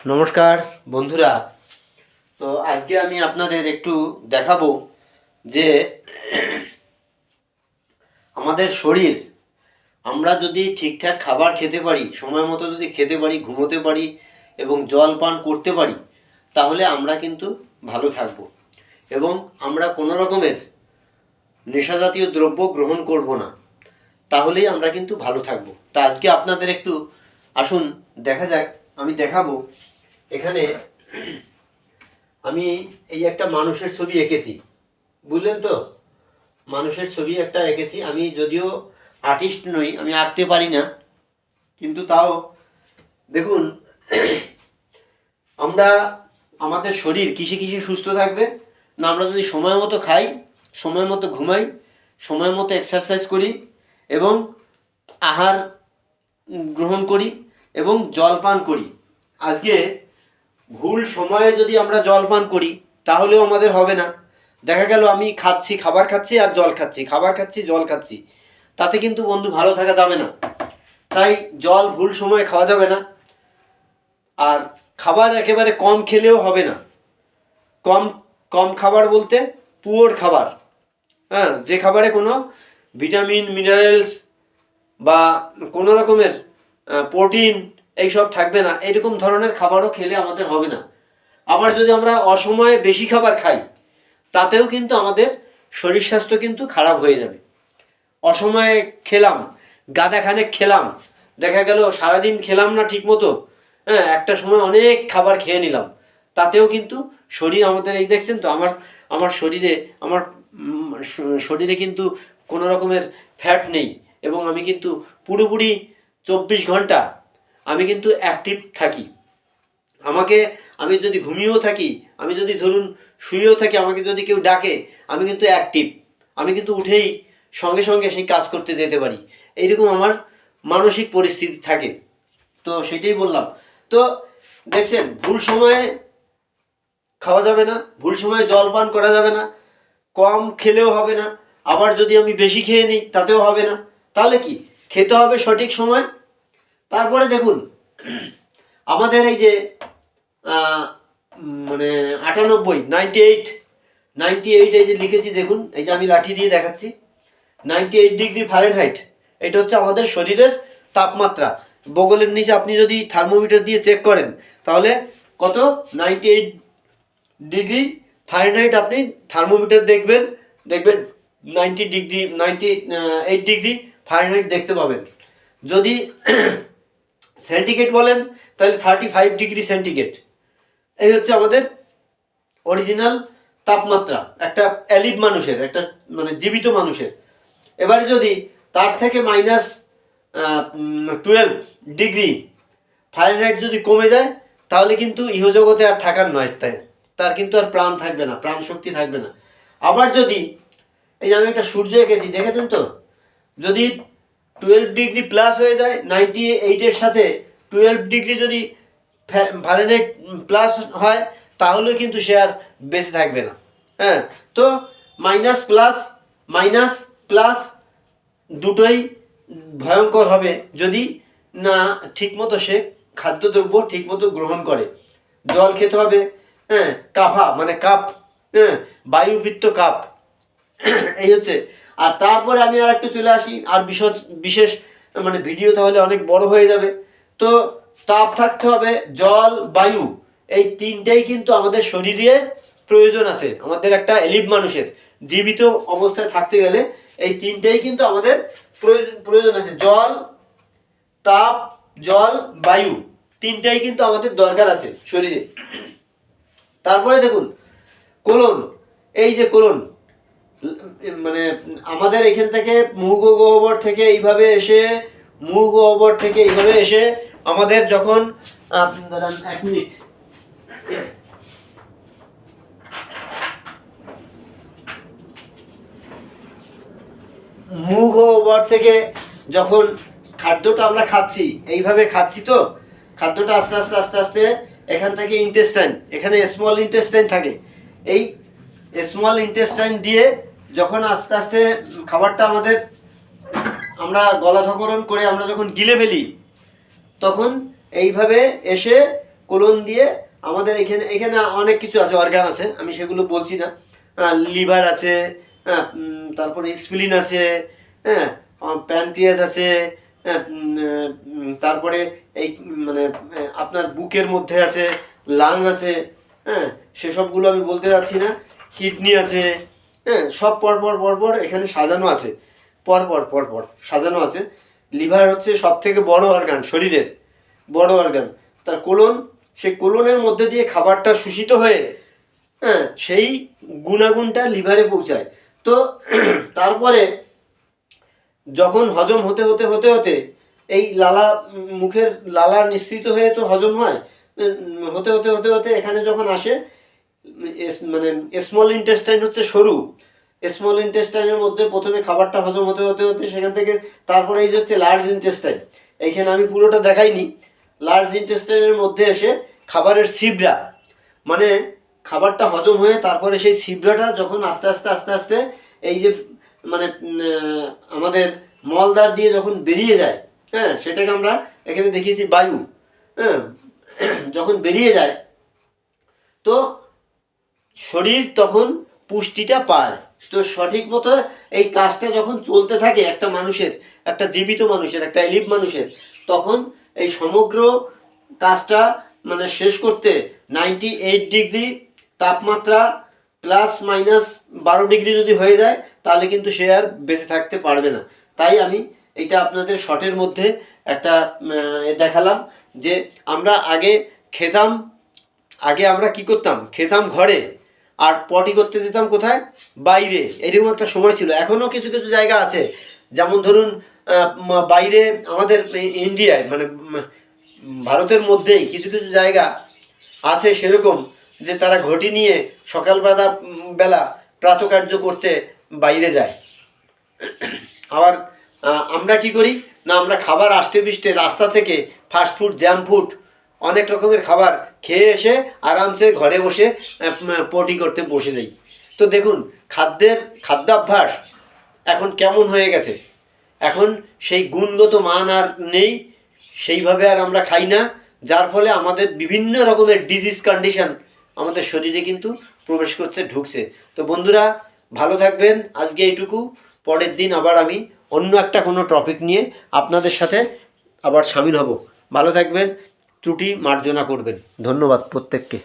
নমস্কার, বন্ধুরা। তো আজকে আমি আপনাদের একটু দেখাবো যে আমাদের শরীর, আমরা যদি ঠিকঠাক খাবার খেতে পারি, সময় মতো যদি খেতে পারি, ঘুমোতে পারি এবং জল পান করতে পারি, তাহলে আমরা কিন্তু ভালো থাকব। এবং আমরা কোনো রকমের নেশাজাতীয় দ্রব্য গ্রহণ করব না, তাহলেই আমরা কিন্তু ভালো থাকব। তা আজকে আপনাদের একটু আসুন, দেখা যাক, আমি দেখাবো এখানে আমি এই একটা মানুষের ছবি এঁকেছি। বুঝলেন তো? মানুষের ছবি একটা এঁকেছি। আমি যদিও আর্টিস্ট নই, আমি আঁকতে পারি না। কিন্তু তাও, দেখুন, আমরা, আমাদের শরীর কিসে কিসে সুস্থ থাকবে? না, আমরা যদি সময় মতো খাই, সময় মতো ঘুমাই, সময় মতো এক্সারসাইজ করি এবং আহার গ্রহণ করি এবং জল পান করি। আজকে ভুল সময়ে যদি আমরা জল পান করি, তাহলেও আমাদের হবে না। দেখা গেল আমি খাচ্ছি, খাবার খাচ্ছি আর জল খাচ্ছি, খাবার খাচ্ছি, জল খাচ্ছি। তাতে কিন্তু বন্ধু ভালো থাকা যাবে না। তাই জল ভুল সময়ে খাওয়া যাবে না। আর খাবার একেবারে কম খেলেও হবে না। কম কম খাবার বলতে পুয়োর খাবার। হ্যাঁ যে খাবারে কোনো ভিটামিন, মিনারেলস বা কোনো রকমের প্রোটিন এইসব থাকবে না। এরকম ধরনের খাবারও খেলে আমাদের হবে না। আবার যদি আমরা অসময়ে বেশি খাবার খাই, তাতেও কিন্তু আমাদের শরীর স্বাস্থ্য কিন্তু খারাপ হয়ে যাবে। অসময়ে খেলাম গাদাখানেক খেলাম, দেখা গেল সারাদিন খেলাম না ঠিক মতো হ্যাঁ একটা সময় অনেক খাবার খেয়ে নিলাম। তাতেও কিন্তু শরীর আমাদের, এই দেখছেন তো, আমার আমার শরীরে আমার শরীরে কিন্তু কোনো রকমের ফ্যাট নেই এবং আমি কিন্তু পুরোপুরি চব্বিশ ঘণ্টা আমি কিন্তু অ্যাক্টিভ থাকি। আমাকে, আমি যদি ঘুমিয়েও থাকি, আমি যদি ধরুন শুয়েও থাকি, আমাকে যদি কেউ ডাকে, আমি কিন্তু অ্যাক্টিভ আমি কিন্তু উঠেই সঙ্গে সঙ্গে সেই কাজ করতে যেতে পারি। এইরকম আমার মানসিক পরিস্থিতি থাকে। তো সেটাই বললাম। তো দেখছেন, ভুল সময়ে খাওয়া যাবে না, ভুল সময়ে জল পান করা যাবে না, কম খেলেও হবে না, আবার যদি আমি বেশি খেয়ে নিই, তাতেও হবে না। তাহলে কি? খেতে হবে সঠিক সময় তারপরে দেখুন, আমাদের এই যে মানে আটানব্বই নাইনটি এইট নাইনটি এইট এই যে লিখেছি, দেখুন, এই যে আমি লাঠি দিয়ে দেখাচ্ছি নাইনটি এইট ডিগ্রি ফারেনহাইট এটা হচ্ছে আমাদের শরীরের তাপমাত্রা। বগলের নিচে আপনি যদি থার্মোমিটার দিয়ে চেক করেন, তাহলে কত? নাইনটি এইট ডিগ্রি ফারেনহাইট আপনি থার্মোমিটার দেখবেন দেখবেন ninety degree ninety eight degree Fahrenheit দেখতে পাবেন। যদি সেন্টিগ্রেড বলেন, তাহলে থার্টি ফাইভ ডিগ্রি সেন্টিগ্রেড। এই হচ্ছে আমাদের অরিজিনাল তাপমাত্রা, একটা অ্যালিভ মানুষের, একটা মানে জীবিত মানুষের। এবারে যদি তার থেকে মাইনাস টুয়েলভ ডিগ্রি ফারেনহাইট যদি কমে যায়, তাহলে কিন্তু ইহজগতে আর থাকার নয়, তাই তার কিন্তু আর প্রাণ থাকবে না, প্রাণ শক্তি থাকবে না। আবার যদি, এই যে আমি একটা সূর্য এঁকেছি, দেখেছেন তো? যদি টুয়েলভ ডিগ্রি প্লাস হয়ে যায় নাইনটি এইটের সাথে টুয়েলভ ডিগ্রি যদি ফারেনহাইট প্লাস হয় তাহলেও কিন্তু সে আর বেঁচে থাকবে না। হ্যাঁ তো মাইনাস প্লাস মাইনাস প্লাস দুটোই ভয়ঙ্কর হবে যদি না ঠিকমতো সে খাদ্যদ্রব্য ঠিকমতো গ্রহণ করে। জল খেতে হবে হ্যাঁ কাফা মানে কাপ হ্যাঁ বায়ুবৃত্ত কাপ। এই হচ্ছে আর তারপরে আমি আর একটু চলে আসি, আর বিশেষ বিশেষ মানে ভিডিও তাহলে অনেক বড় হয়ে যাবে। তো তাপ থাকতে হবে, জল, বায়ু, এই তিনটেই কিন্তু আমাদের শরীরের প্রয়োজন আছে, আমাদের একটা এলিভ মানুষের। জীবিত অবস্থায় থাকতে গেলে এই তিনটেই কিন্তু আমাদের প্রয়োজন প্রয়োজন আছে, জল, তাপ, জল, বায়ু, তিনটাই কিন্তু আমাদের দরকার আছে শরীরে। তারপরে দেখুন, কোলন, এই যে কোলন মানে আমাদের এখান থেকে মুগ গহ্বর থেকে এইভাবে এসে মুগ গহ্বর থেকে এইভাবে এসে আমাদের যখন দাঁড়ান, এক মিনিট। মুগ গহ্বর থেকে যখন খাদ্যটা আমরা খাচ্ছি, এইভাবে খাচ্ছি তো, খাদ্যটা আস্তে আস্তে আস্তে আস্তে এখান থেকে ইন্টেস্টাইন এখানে স্মল ইন্টেস্টাইন থাকে। এই স্মল ইন্টেস্টাইন দিয়ে যখন আস্তে আস্তে খাবারটা আমাদের আমরা গলা ধকরণ করে আমরা যখন গিলে ফেলি, তখন এইভাবে এসে কোলন দিয়ে আমাদের এখানে এখানে অনেক কিছু আছে অর্গান আছে, আমি সেগুলো বলছি না। লিভার আছে তারপরে স্প্লিন আছে হ্যাঁ প্যানক্রিয়াস আছে তারপরে এই মানে আপনার বুকের মধ্যে আছে, লাং আছে হ্যাঁ সেসবগুলো আমি বলতে যাচ্ছি না। কিডনি আছে হ্যাঁ সব পরপর পরপর এখানে সাজানো আছে। পরপর পরপর সাজানো আছে। লিভার হচ্ছে সব থেকে বড় অর্গান শরীরের বড় অর্গান তার কোলন, সেই কোলনের মধ্যে দিয়ে খাবারটা শোষিত হয়ে হ্যাঁ সেই গুণাগুণটা লিভারে পৌঁছায়। তো তারপরে যখন হজম হতে হতে হতে হতে এই লালা মুখের লালা নিঃসৃত হয়ে তো হজম হয় হতে হতে হতে হতে এখানে যখন আসে মানে স্মল ইন্টেস্টাইন হচ্ছে সরু। স্মল ইন্টেস্টাইনের মধ্যে প্রথমে খাবারটা হজম হতে হতে হতে সেখান থেকে তারপরে এই যে হচ্ছে লার্জ ইন্টেস্টাইন এইখানে আমি পুরোটা দেখাইনি। লার্জ ইন্টেস্টাইনের মধ্যে এসে খাবারের সিবড়া মানে খাবারটা হজম হয়ে তারপরে সেই সিবড়াটা যখন আস্তে আস্তে আস্তে আস্তে এই যে মানে আমাদের মলদার দিয়ে যখন বেরিয়ে যায় হ্যাঁ সেটাকে আমরা এখানে দেখিয়েছি বায়ু হ্যাঁ যখন বেরিয়ে যায়, তো শরীর তখন পুষ্টিটা পায়। তো সঠিক মতো এই কাজটা যখন চলতে থাকে একটা মানুষের, একটা জীবিত মানুষের, একটা এলিভ মানুষের, তখন এই সমগ্র কাজটা মানে শেষ করতে নাইনটি এইট ডিগ্রি তাপমাত্রা প্লাস মাইনাস বারো ডিগ্রি যদি হয়ে যায়, তাহলে কিন্তু সে আর বেঁচে থাকতে পারবে না। তাই আমি এটা আপনাদের শর্টের মধ্যে একটা দেখালাম যে আমরা আগে খেতাম, আগে আমরা কি করতাম? খেতাম ঘরে। আর পটি করতে যেতাম কোথায়? বাইরে। এরকম একটা সময় ছিল। এখনও কিছু কিছু জায়গা আছে। যেমন ধরুন বাইরে আমাদের ইন্ডিয়ায় মানে ভারতের মধ্যেই কিছু কিছু জায়গা আছে সেরকম যে তারা ঘটি নিয়ে সকালবেলা বেলা প্রাতকার্য করতে বাইরে যায়। আবার আমরা কি করি? না, আমরা খাবার আষ্টে পিষ্টে রাস্তা থেকে ফাস্ট ফুড জ্যাম ফুড অনেক রকমের খাবার খেয়ে এসে আরামসে ঘরে বসে পটি করতে বসে যাই। তো দেখুন, খাদ্যের খাদ্যাভ্যাস এখন কেমন হয়ে গেছে? এখন সেই গুণগত মান আর নেই, সেইভাবে আর আমরা খাই না, যার ফলে আমাদের বিভিন্ন রকমের ডিজিজ কন্ডিশন আমাদের শরীরে কিন্তু প্রবেশ করছে, ঢুকছে। তো বন্ধুরা, ভালো থাকবেন, আজকে এইটুকু। পরের দিন আবার আমি অন্য একটা কোনো টপিক নিয়ে আপনাদের সাথে আবার সামিল হব। ভালো থাকবেন ত্রুটি মার্জনা করবেন। ধন্যবাদ প্রত্যেককে।